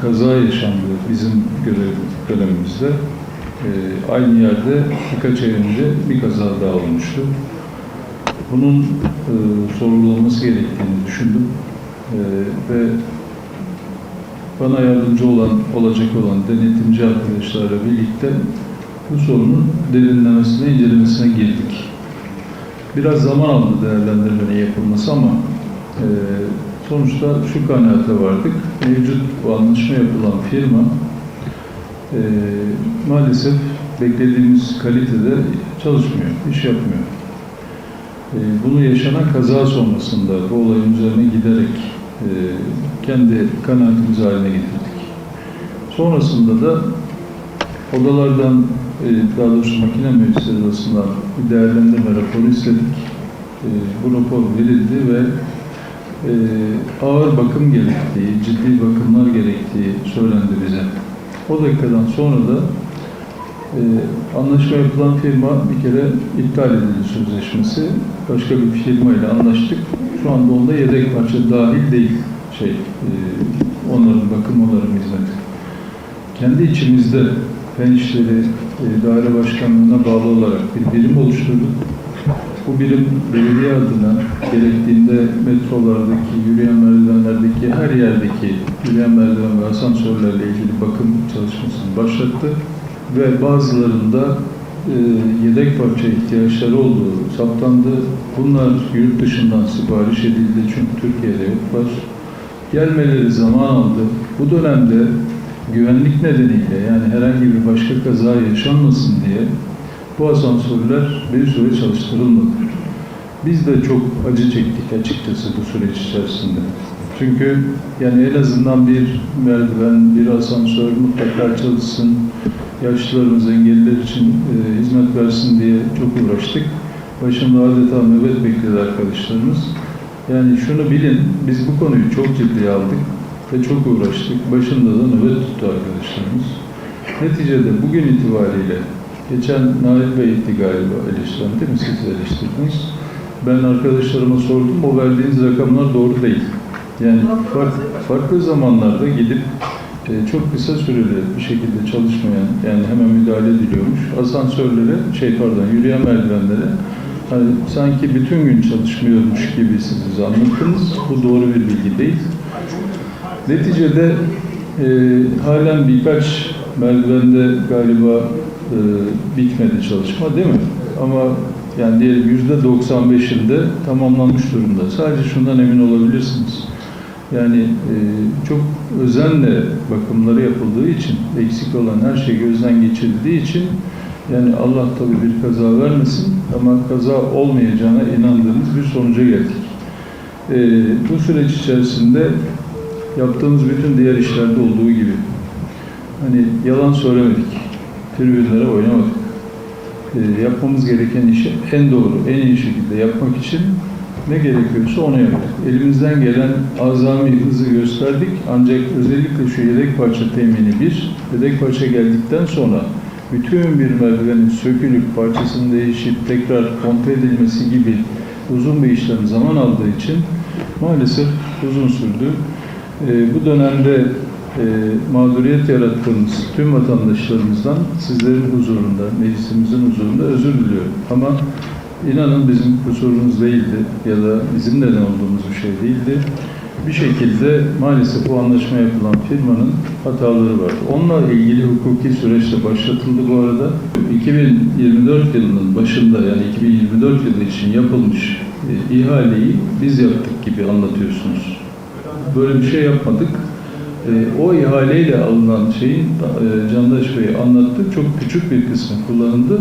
kaza yaşandı bizim görev dönemimizde. E, aynı yerde birkaç ay önce bir kaza daha olmuştu. Bunun e, sorgulanması gerektiğini düşündüm. E, ve bana yardımcı olan, olacak olan denetimci arkadaşlarla birlikte bu sorunun derinlemesine, incelemesine girdik. Biraz zaman aldı değerlendirmenin yapılması ama e, sonuçta şu kanaate vardık. Mevcut bu anlaşma yapılan firma e, maalesef beklediğimiz kalitede çalışmıyor, iş yapmıyor. E, bunu yaşanan kaza sonrasında bu olayın üzerine giderek e, kendi kanaatimizi haline getirdik. Sonrasında da odalardan, e, daha doğrusu makine mühendisleri odasından bir değerlendirme raporu istedik. E, bu rapor verildi ve e, ağır bakım gerektiği, ciddi bakımlar gerektiği söylendi bize. O dakikadan sonra da e, anlaşma yapılan firma bir kere iptal edildi sözleşmesi. Başka bir firma ile anlaştık. Şu anda onda yedek parça dahil değil şey, e, onların bakım, onların hizmeti. Kendi içimizde Fen e, Daire Başkanlığı'na bağlı olarak bir birim oluşturduk. Bu birim belediye adına gerektiğinde metrolardaki, yürüyen merdivenlerdeki, her yerdeki yürüyen merdiven ve asansörlerle ilgili bakım çalışmasını başlattı. Ve bazılarında e, yedek parça ihtiyaçları olduğu saptandı. Bunlar yurt dışından sipariş edildi çünkü Türkiye'de yoklar. Gelmeleri zaman aldı. Bu dönemde güvenlik nedeniyle yani herhangi bir başka kaza yaşanmasın diye bu asansörler bir süre çalıştırılmadı. Biz de çok acı çektik açıkçası bu süreç içerisinde. Çünkü yani en azından bir merdiven, bir asansör mutlaka çalışsın, yaşlılarımız, engelliler için e, hizmet versin diye çok uğraştık. Başında adeta nöbet bekledi arkadaşlarımız. Yani şunu bilin, biz bu konuyu çok ciddiye aldık ve çok uğraştık. Başında da nöbet tuttu arkadaşlarımız. Neticede bugün itibariyle, geçen Nail Bey'di galiba eleştiren değil mi? Siz eleştirdiniz. Ben arkadaşlarıma sordum, o verdiğiniz rakamlar doğru değil. Yani farklı, farklı zamanlarda gidip e, çok kısa süreli bir şekilde çalışmayan, yani hemen müdahale ediliyormuş. Asansörlere, şey pardon, yürüyen merdivenlere hani sanki bütün gün çalışmıyormuş gibi siz bize anlattınız. Bu doğru bir bilgi değil. Neticede e, halen birkaç merdivende galiba bitmedi çalışma değil mi? Ama yani diyelim yüzde 95'inde tamamlanmış durumda. Sadece şundan emin olabilirsiniz. Yani e, çok özenle bakımları yapıldığı için, eksik olan her şey gözden geçirildiği için yani Allah tabii bir kaza vermesin ama kaza olmayacağına inandığımız bir sonuca geldik. E, bu süreç içerisinde yaptığımız bütün diğer işlerde olduğu gibi hani yalan söylemedik, tribünlere oynamadık. E, yapmamız gereken işi en doğru, en iyi şekilde yapmak için ne gerekiyorsa onu yaptık. Elimizden gelen azami hızı gösterdik ancak özellikle şu yedek parça temini bir, yedek parça geldikten sonra bütün bir merdivenin sökülüp parçasının değişip tekrar kontrol edilmesi gibi uzun bir işlem zaman aldığı için maalesef uzun sürdü. E, bu dönemde e, mağduriyet yarattığımız tüm vatandaşlarımızdan sizlerin huzurunda, meclisimizin huzurunda özür diliyorum. Ama inanın bizim kusurumuz değildi ya da bizim neden olduğumuz bir şey değildi. Bir şekilde maalesef bu anlaşma yapılan firmanın hataları var. Onunla ilgili hukuki süreç de başlatıldı bu arada. 2024 yılının başında yani 2024 yılı için yapılmış e, ihaleyi biz yaptık gibi anlatıyorsunuz. Böyle bir şey yapmadık. E, o ihaleyle alınan şeyin e, Candaş Bey anlattı. Çok küçük bir kısmı kullanıldı.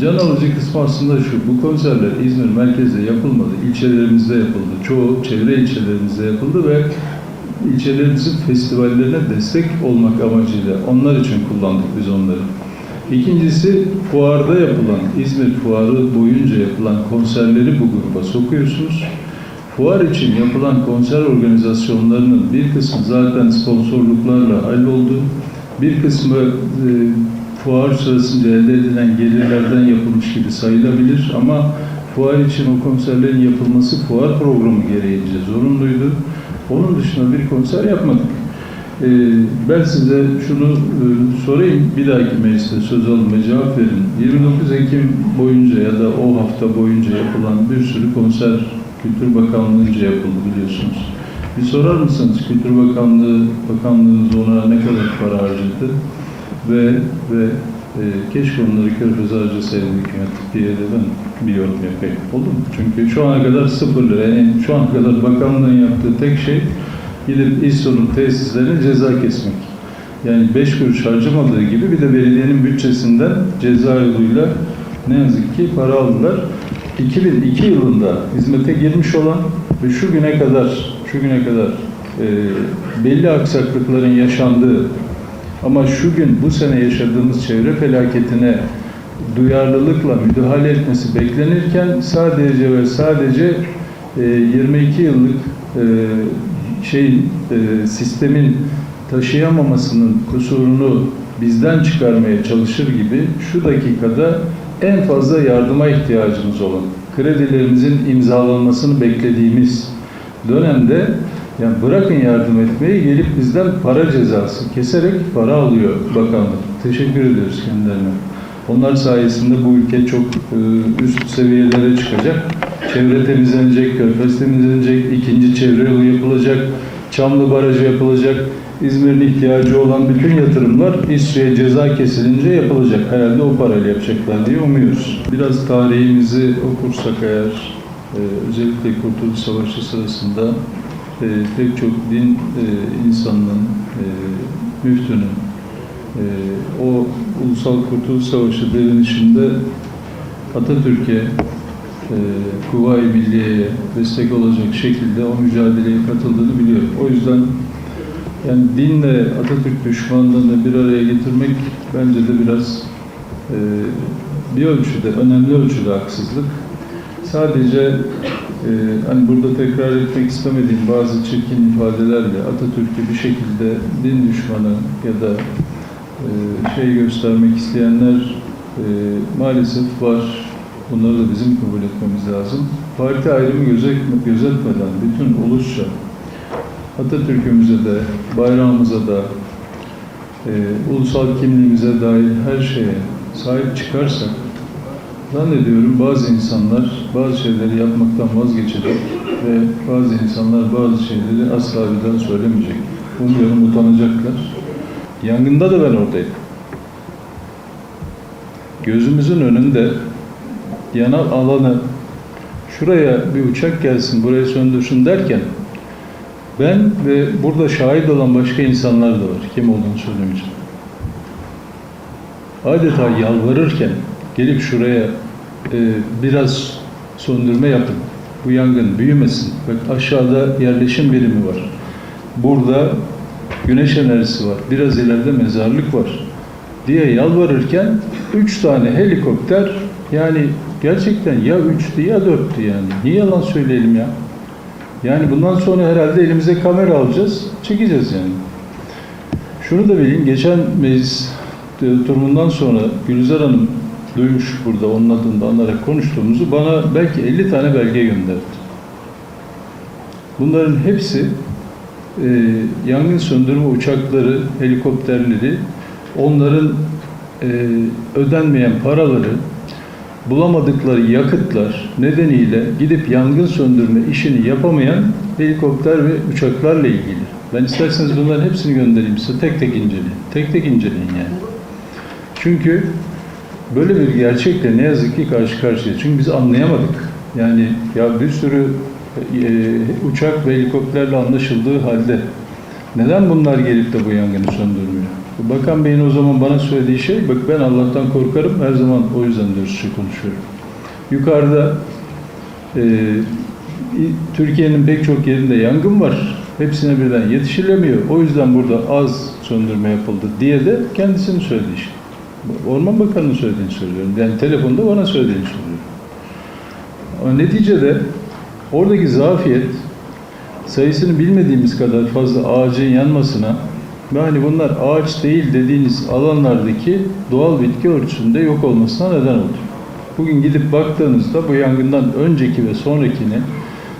Can alıcı kısmı aslında şu, bu konserler İzmir merkezde yapılmadı, ilçelerimizde yapıldı. Çoğu çevre ilçelerimizde yapıldı ve ilçelerimizin festivallerine destek olmak amacıyla onlar için kullandık biz onları. İkincisi fuarda yapılan, İzmir fuarı boyunca yapılan konserleri bu gruba sokuyorsunuz. Fuar için yapılan konser organizasyonlarının bir kısmı zaten sponsorluklarla halloldu. Bir kısmı e, fuar sırasında elde edilen gelirlerden yapılmış gibi sayılabilir ama fuar için o konserlerin yapılması fuar programı gereğince zorunluydu. Onun dışında bir konser yapmadık. Ee, ben size şunu e, sorayım, bir dahaki mecliste söz alın ve cevap verin. 29 Ekim boyunca ya da o hafta boyunca yapılan bir sürü konser Kültür Bakanlığı'nca yapıldı biliyorsunuz. Bir sorar mısınız Kültür Bakanlığı, Bakanlığınız ona ne kadar para harcadı ve ve e, keşke onları körfeze harcasaydı hükümet diye de ben bir yorum yapayım. Oldu mu? Çünkü şu ana kadar sıfır lira. Yani şu ana kadar bakanlığın yaptığı tek şey gidip İSO'nun tesislerine ceza kesmek. Yani beş kuruş harcamadığı gibi bir de belediyenin bütçesinden ceza yoluyla ne yazık ki para aldılar. 2002 yılında hizmete girmiş olan ve şu güne kadar şu güne kadar e, belli aksaklıkların yaşandığı ama şu gün bu sene yaşadığımız çevre felaketine duyarlılıkla müdahale etmesi beklenirken sadece ve sadece e, 22 yıllık e, şeyin e, sistemin taşıyamamasının kusurunu bizden çıkarmaya çalışır gibi şu dakikada en fazla yardıma ihtiyacımız olan, kredilerimizin imzalanmasını beklediğimiz dönemde yani bırakın yardım etmeyi gelip bizden para cezası keserek para alıyor bakanlık. Teşekkür ediyoruz kendilerine. Onlar sayesinde bu ülke çok e, üst seviyelere çıkacak. Çevre temizlenecek, körfez temizlenecek, ikinci çevre yolu yapılacak, Çamlı Barajı yapılacak. İzmir'in ihtiyacı olan bütün yatırımlar İSRA'ya ceza kesilince yapılacak. Herhalde o parayla yapacaklar diye umuyoruz. Biraz tarihimizi okursak eğer, e, özellikle Kurtuluş Savaşı sırasında e, pek çok din e, insanının, e, müftünün, e, o Ulusal Kurtuluş Savaşı direnişinde Atatürk'e, e, Kuvayi Milliye'ye destek olacak şekilde o mücadeleye katıldığını biliyorum. O yüzden yani dinle Atatürk düşmanlığını bir araya getirmek bence de biraz e, bir ölçüde, önemli ölçüde haksızlık. Sadece e, hani burada tekrar etmek istemediğim bazı çirkin ifadelerle Atatürk'ü bir şekilde din düşmanı ya da e, şey göstermek isteyenler e, maalesef var. Bunları da bizim kabul etmemiz lazım. Parti ayrımı gözetme, gözetmeden bütün ulusça Atatürk'ümüze de, bayrağımıza da, e, ulusal kimliğimize dair her şeye sahip çıkarsak, zannediyorum bazı insanlar bazı şeyleri yapmaktan vazgeçecek ve bazı insanlar bazı şeyleri asla bir daha söylemeyecek. Umuyorum utanacaklar. Yangında da ben oradaydım. Gözümüzün önünde yanan alanı şuraya bir uçak gelsin, buraya söndürsün derken ben ve burada şahit olan başka insanlar da var. Kim olduğunu söylemeyeceğim. Adeta yalvarırken gelip şuraya e, biraz söndürme yapın. Bu yangın büyümesin. Bak aşağıda yerleşim birimi var. Burada güneş enerjisi var. Biraz ileride mezarlık var. Diye yalvarırken üç tane helikopter yani gerçekten ya üçtü ya dörttü yani. Niye yalan söyleyelim ya? Yani bundan sonra herhalde elimize kamera alacağız, çekeceğiz yani. Şunu da bilin, geçen meclis durumundan sonra Gülizar Hanım duymuş burada onun adını da anarak konuştuğumuzu bana belki 50 tane belge gönderdi. Bunların hepsi e, yangın söndürme uçakları, helikopterleri, onların e, ödenmeyen paraları, bulamadıkları yakıtlar nedeniyle gidip yangın söndürme işini yapamayan helikopter ve uçaklarla ilgili. Ben isterseniz bunların hepsini göndereyim size. Tek tek inceleyin. Tek tek inceleyin yani. Çünkü böyle bir gerçekle ne yazık ki karşı karşıya. Çünkü biz anlayamadık. Yani ya bir sürü e, uçak ve helikopterle anlaşıldığı halde neden bunlar gelip de bu yangını söndürmüyor? Bakan Bey'in o zaman bana söylediği şey, bak ben Allah'tan korkarım, her zaman o yüzden dürüstçe konuşuyorum. Yukarıda e, Türkiye'nin pek çok yerinde yangın var. Hepsine birden yetişilemiyor. O yüzden burada az söndürme yapıldı diye de kendisinin söylediği şey. Orman Bakanı'nın söylediğini söylüyorum. Yani telefonda bana söylediğini söylüyorum. Ama neticede oradaki zafiyet sayısını bilmediğimiz kadar fazla ağacın yanmasına ve hani bunlar ağaç değil dediğiniz alanlardaki doğal bitki örtüsünde yok olmasına neden oldu. Bugün gidip baktığınızda bu yangından önceki ve sonrakini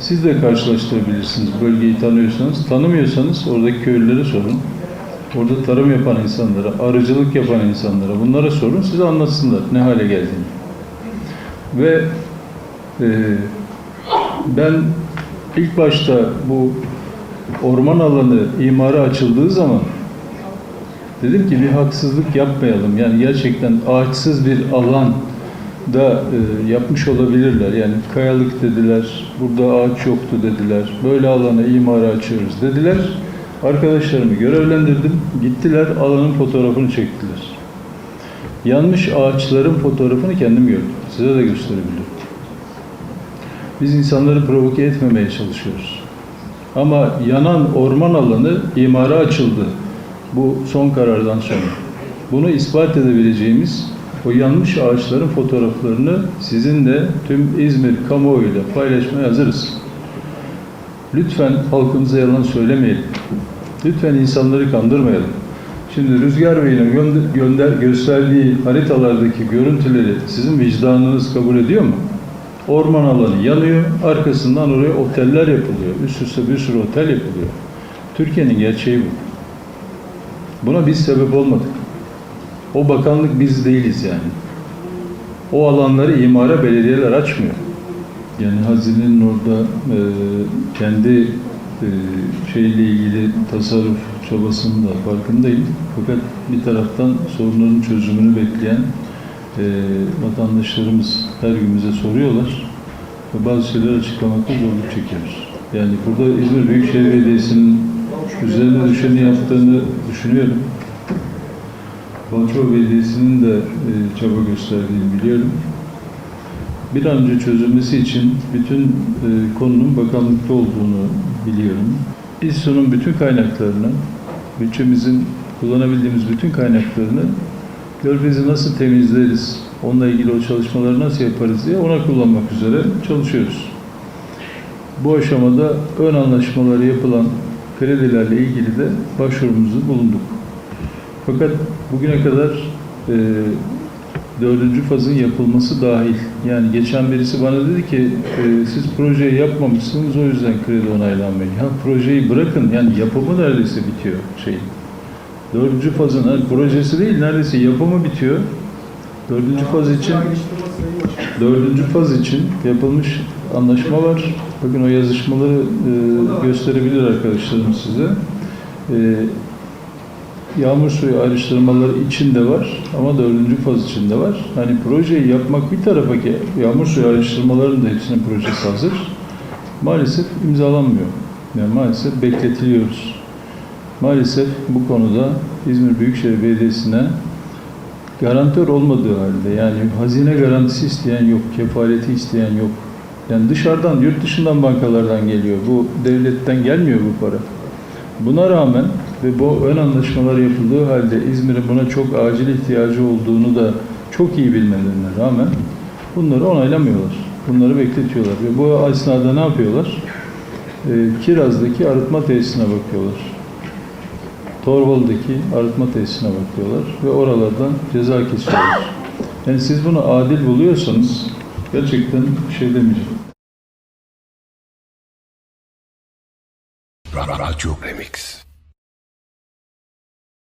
siz de karşılaştırabilirsiniz. Bölgeyi tanıyorsanız, tanımıyorsanız oradaki köylülere sorun. orada tarım yapan insanlara, arıcılık yapan insanlara bunlara sorun size anlatsınlar ne hale geldiğini. Ve e, ben ilk başta bu orman alanı imara açıldığı zaman dedim ki bir haksızlık yapmayalım. Yani gerçekten ağaçsız bir alan da e, yapmış olabilirler. Yani kayalık dediler, burada ağaç yoktu dediler. Böyle alanı imara açıyoruz dediler. Arkadaşlarımı görevlendirdim. Gittiler alanın fotoğrafını çektiler. Yanmış ağaçların fotoğrafını kendim gördüm. Size de gösterebilirim. Biz insanları provoke etmemeye çalışıyoruz. Ama yanan orman alanı imara açıldı. Bu son karardan sonra. Bunu ispat edebileceğimiz o yanmış ağaçların fotoğraflarını sizinle tüm İzmir kamuoyuyla paylaşmaya hazırız. Lütfen halkımıza yalan söylemeyelim. Lütfen insanları kandırmayalım. Şimdi Rüzgar Bey'in gönder, gönder, gösterdiği haritalardaki görüntüleri sizin vicdanınız kabul ediyor mu? Orman alanı yanıyor, arkasından oraya oteller yapılıyor. Üst üste bir sürü otel yapılıyor. Türkiye'nin gerçeği bu. Buna biz sebep olmadık. O bakanlık biz değiliz yani. O alanları imara belediyeler açmıyor. Yani hazinenin orada e, kendi e, şeyle ilgili tasarruf çabasının da farkındayım. Fakat bir taraftan sorunların çözümünü bekleyen e, vatandaşlarımız her gün bize soruyorlar ve bazı şeyler açıklamakta zorluk çekiyoruz. Yani burada İzmir Büyükşehir Belediyesi'nin üzerine düşeni yaptığını düşünüyorum. Balçova Belediyesi'nin de e, çaba gösterdiğini biliyorum. Bir an önce çözülmesi için bütün e, konunun bakanlıkta olduğunu biliyorum. İSSO'nun bütün kaynaklarını, bütçemizin kullanabildiğimiz bütün kaynaklarını Körfez'i nasıl temizleriz, onunla ilgili o çalışmaları nasıl yaparız diye ona kullanmak üzere çalışıyoruz. Bu aşamada ön anlaşmaları yapılan kredilerle ilgili de başvurumuzu bulunduk. Fakat bugüne kadar e, dördüncü fazın yapılması dahil. Yani geçen birisi bana dedi ki e, siz projeyi yapmamışsınız o yüzden kredi onaylanmıyor. Ya projeyi bırakın yani yapımı neredeyse bitiyor şey. Dördüncü fazın hani projesi değil neredeyse yapımı bitiyor. Dördüncü faz için dördüncü faz için yapılmış anlaşma var. Bakın o yazışmaları e, gösterebilir arkadaşlarım size. E, yağmur suyu ayrıştırmaları için de var ama dördüncü faz için de var. Hani projeyi yapmak bir tarafa ki yağmur suyu ayrıştırmaların da hepsinin projesi hazır. Maalesef imzalanmıyor. Yani maalesef bekletiliyoruz. Maalesef bu konuda İzmir Büyükşehir Belediyesi'ne garantör olmadığı halde yani hazine garantisi isteyen yok, kefaleti isteyen yok. Yani dışarıdan, yurt dışından bankalardan geliyor. Bu devletten gelmiyor bu para. Buna rağmen ve bu ön anlaşmalar yapıldığı halde İzmir'in buna çok acil ihtiyacı olduğunu da çok iyi bilmelerine rağmen bunları onaylamıyorlar. Bunları bekletiyorlar. Ve bu esnada ne yapıyorlar? Ee, Kiraz'daki arıtma tesisine bakıyorlar. Torbalı'daki arıtma tesisine bakıyorlar ve oralardan ceza kesiyorlar. Yani siz bunu adil buluyorsanız gerçekten bir şey demeyeceğim. Radyo Remix.